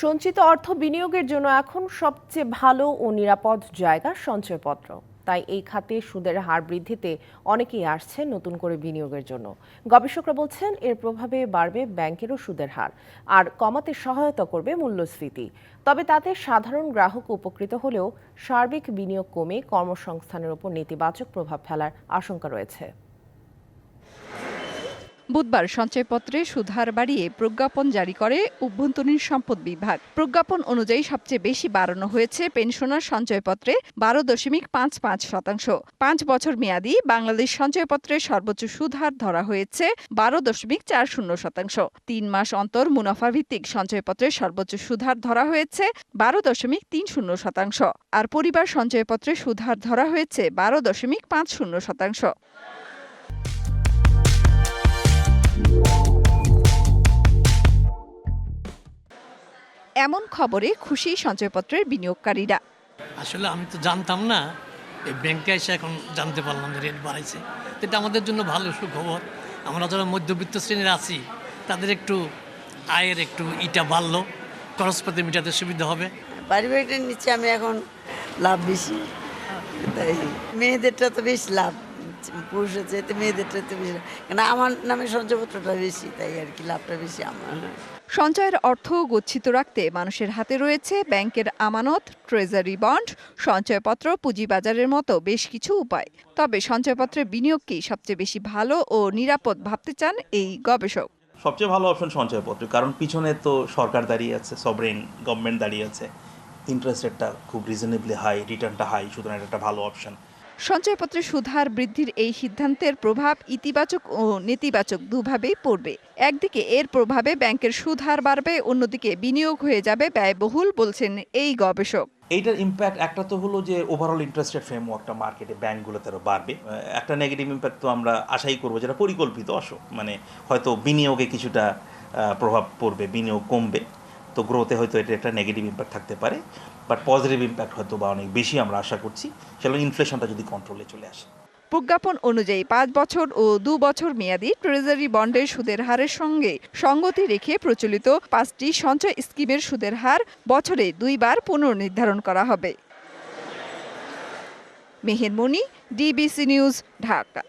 সঞ্চিত অর্থ বিনিয়োগের জন্য এখন সবচেয়ে ভালো ও নিরাপদ জায়গা সঞ্চয়পত্র। তাই এই খাতে সুদের হার বৃদ্ধিতে অনেকেই আসছে নতুন করে বিনিয়োগের জন্য। গবেষকরা বলছেন, এর প্রভাবে বাড়বে ব্যাংকেরও সুদের হার, আর কমাতে সহায়তা করবে মূল্যস্ফীতি। তবে তাতে সাধারণ গ্রাহক উপকৃত হলেও সার্বিক বিনিয়োগ কমে কর্মসংস্থানের উপর নেতিবাচক প্রভাব ফেলার আশঙ্কা রয়েছে। বুধবার সঞ্চয়পত্রে সুধার বাড়িয়ে প্রজ্ঞাপন জারি করে অভ্যন্তরীণ সম্পদ বিভাগ। প্রজ্ঞাপন অনুযায়ী সবচেয়ে বেশি বাড়ানো হয়েছে পেনশনার সঞ্চয়পত্রে বারো দশমিক পাঁচ পাঁচ শতাংশ। পাঁচ বছর মেয়াদী বাংলাদেশ সঞ্চয়পত্রের সর্বোচ্চ সুদহার ধরা হয়েছে বারো দশমিক চার শূন্য শতাংশ। তিন মাস অন্তর মুনাফা ভিত্তিক সঞ্চয়পত্রের সর্বোচ্চ সুদহার ধরা হয়েছে বারো দশমিক তিন শূন্য শতাংশ। আর পরিবার সঞ্চয়পত্রে সুদহার ধরা হয়েছে বারো দশমিক পাঁচ শূন্য শতাংশ। এমন খবরে খুশি সঞ্চয়পত্রের বিনিয়োগকারীরা। আসলে আমি তো জানতাম না এই ব্যাংকে এসে এখন জানতে পারলাম যে রেট বাড়াইছে। এটা আমাদের জন্য ভালো সুখবর। আমরা যারা মধ্যবিত্ত শ্রেণির আছি তাদের একটু আয়ের একটু ইটা বাড়লো খরচপাতি মেটাতে সুবিধা হবে। বাড়িটার নিচে আমি এখন লাভ বেশি। তাই মেয়েদেরটা তো বেশ লাভ। পুরুষের চাইতে মেয়েদেরটা তো বেশি। কেন আমার নামে সঞ্চয়পত্রটা বেশি তাই আর কি লাভটা বেশি আমার। সঞ্চয়ের অর্থ গচ্ছিত রাখতে মানুষের হাতে রয়েছে ব্যাংকের আমানত ট্রেজারি বন্ড সঞ্চয়পত্র পুঁজিবাজারের মতো বেশ কিছু উপায়। তবে সঞ্চয়পত্রের বিনিয়োগকেই সবচেয়ে বেশি ভালো ও নিরাপদ ভাবতে চান এই গবেষক? সবচেয়ে ভালো অপশন সঞ্চয়পত্র কারণ পিছনে তো সরকার দাঁড়িয়ে আছে সবরেন গভর্নমেন্ট দাঁড়িয়ে আছে। ইন্টারেস্ট রেটটা খুব রিজনেবলি হাই রিটার্নটা হাই সুতরাং এটা একটা ভালো অপশন সঞ্চয়পত্রের সুদহার বৃদ্ধির এই সিদ্ধান্তের প্রভাব ইতিবাচক ও নেতিবাচক দুভাবেই পড়বে। একদিকে এর প্রভাবে ব্যাংকের সুদহার বাড়বে, অন্যদিকে বিনিয়োগ হয়ে যাবে ব্যয়বহুল বলছেন এই গবেষক। এইটার ইম্প্যাক্ট একটা তো হলো যে ওভারঅল ইন্টারেস্ট রেট ফ্রেমওয়ার্কটা মার্কেটে ব্যাঙ্কগুলোতে আরও বাড়বে। একটা নেগেটিভ ইম্প্যাক্ট তো আমরা আশাই করব যেটা পরিকল্পিত অস মানে হয়তো বিনিয়োগে কিছুটা প্রভাব পড়বে, বিনিয়োগ কমবে। তো গ্রোথে হয়তো এটা একটা নেগেটিভ ইম্প্যাক্ট থাকতে পারে বাট পজিটিভ ইম্প্যাক্ট হয়তো বা অনেক বেশি আমরা আশা করছি সেটা ইনফ্লেশনটা যদি কন্ট্রোলে চলে আসে। প্রজ্ঞাপন অনুযায়ী পাঁচ বছর ও দু বছর মেয়াদী ট্রেজারি বন্ডের সুদের হারের সঙ্গে সঙ্গতি রেখে প্রচলিত পাঁচটি সঞ্চয় স্কিমের সুদের হার বছরে দুইবার পুনর্নির্ধারণ করা হবে। Meher Moni DBC news Dhaka.